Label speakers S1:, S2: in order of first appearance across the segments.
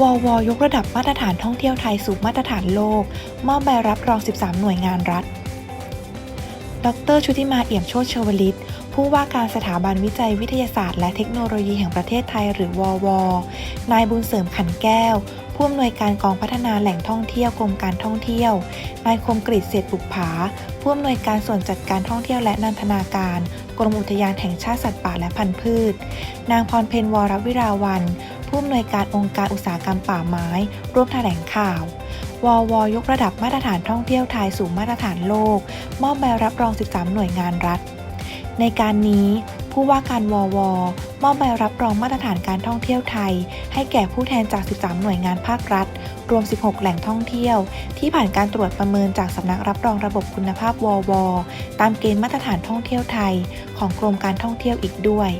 S1: ววยกระดับมาตรฐานท่องเที่ยวไทยสู่มาตรฐานโลก มอบใบรับรอง 13 หน่วยงานรัฐ ดรชุติมาเอี่ยมโชติชวลิต ผู้ว่าการสถาบันวิจัยวิทยาศาสตร์และเทคโนโลยีแห่งประเทศไทยหรือววนายบุญเสริมขันแก้ว ผู้อำนวยการกองพัฒนาแหล่งท่องเที่ยวกรมการท่องเที่ยว นายคมกริตเศษฐบุกผา ผู้อำนวยการส่วนจัดการท่องเที่ยวและนันทนาการ กรมอุทยานแห่งชาติสัตว์ป่าและพันธุ์พืช นางพรเพนวรวิราวัน ผู้อำนวยการองค์การอุตสาหกรรมป่าไม้ ร่วมแถลงข่าวววยกระดับมาตรฐานท่องเที่ยวไทยสู่มาตรฐานโลก มอบใบรับรอง 13 หน่วยงานรัฐ ในการนี้ผู้ว่าการวอวมอบใบรับรองมาตรฐานการท่องเที่ยวไทย ให้แก่ผู้แทนจาก 13 หน่วยงานภาครัฐ รวม 16 แหล่งท่องเที่ยว ที่ผ่านการตรวจประเมินจากสำนักรับรองระบบคุณภาพวอวตามเกณฑ์มาตรฐานท่องเที่ยวไทย ของกรมการท่องเที่ยวอีกด้วย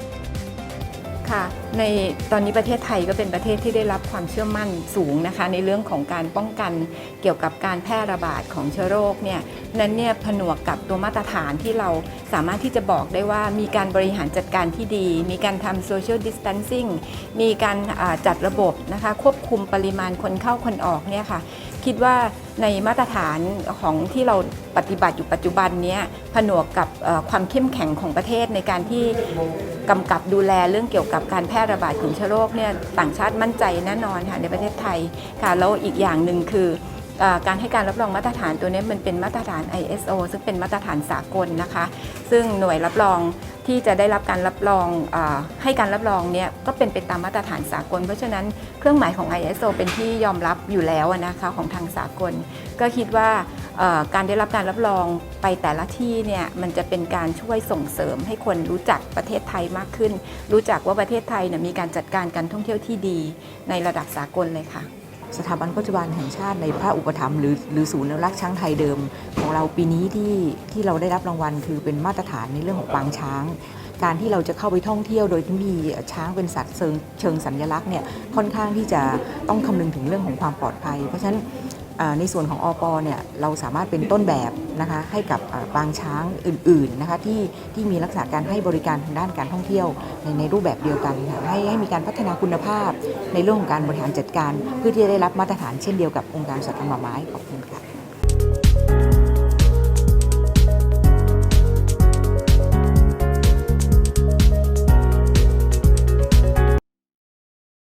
S2: ค่ะ ในตอนนี้ประเทศไทยก็เป็นประเทศที่ได้รับความเชื่อมั่นสูงนะคะ ในเรื่องของการป้องกันเกี่ยวกับการแพร่ระบาดของเชื้อโรคเนี่ยนั้นเนี่ยผนวกกับตัวมาตรฐานที่เราสามารถที่จะบอกได้ว่ามีการบริหารจัดการที่ดี มีการทำ social distancing มีการจัดระบบนะคะควบคุมปริมาณคนเข้าคนออกเนี่ยค่ะคิดว่าในมาตรฐานของที่เราปฏิบัติอยู่ปัจจุบันเนี้ยผนวกกับความเข้มแข็งของประเทศในการที่ กำกับดูแลเรื่องเกี่ยวกับการแพร่ระบาดของเชื้อโรคเนี่ยต่างชาติมั่นใจแน่นอนค่ะในประเทศไทยค่ะแล้วอีกอย่างหนึ่งคืออการให้การรับรองมาตรฐานตัวนี้มันเป็นมาตรฐาน ISO ซึ่งเป็นมาตรฐานสากลนะคะ ซึ่งหน่วยรับรองที่จะได้รับการรับรองอให้การรับรองเนี่ยก็เป็นไปตามมาตรฐานสากล เพราะฉะนั้นเครื่องหมายของ ISO เป็นที่ยอมรับอยู่แล้วนะคะของทางสากล ก็คิดว่า การได้รับการรับรองไปแต่ละที่เนี่ยมันจะเป็นการช่วยส่งเสริมให้คนรู้จักประเทศไทยมากขึ้น รู้จักว่าประเทศไทยเนี่ยมีการจัดการการท่องเที่ยวที่ดีในระดับสากลเลยค่ะ
S3: สถาบันโฆษบาลแห่งชาติในพระอุปถัมภ์หรือหรือศูนย์อนุรักษ์ช้างไทยเดิม ของเราปีนี้ที่ที่เราได้รับรางวัลคือเป็นมาตรฐานในเรื่องของปางช้างการที่เราจะเข้าไปท่องเที่ยวโดยที่มีช้างเป็นสัตว์เชิงเชิงสัญลักษณ์เนี่ยค่อนข้างที่จะต้องคำนึงถึงเรื่องของความปลอดภัย เพราะฉะนั้น ในส่วนของอปเนี่ยเราสามารถเป็นต้นแบบนะคะให้กับบาปางช้างอื่นๆนะคะที่ที่มีลักษณะการให้บริการทางด้านการท่องเที่ยวในในรูปแบบเดียวกันค่ะให้ให้มีการพัฒนาคุณภาพ ในเรื่องของการบริหารจัดการ เพื่อที่จะได้รับมาตรฐานเช่นเดียวกับองค์การสัตว์ป่าไม้ขอบคุณค่ะ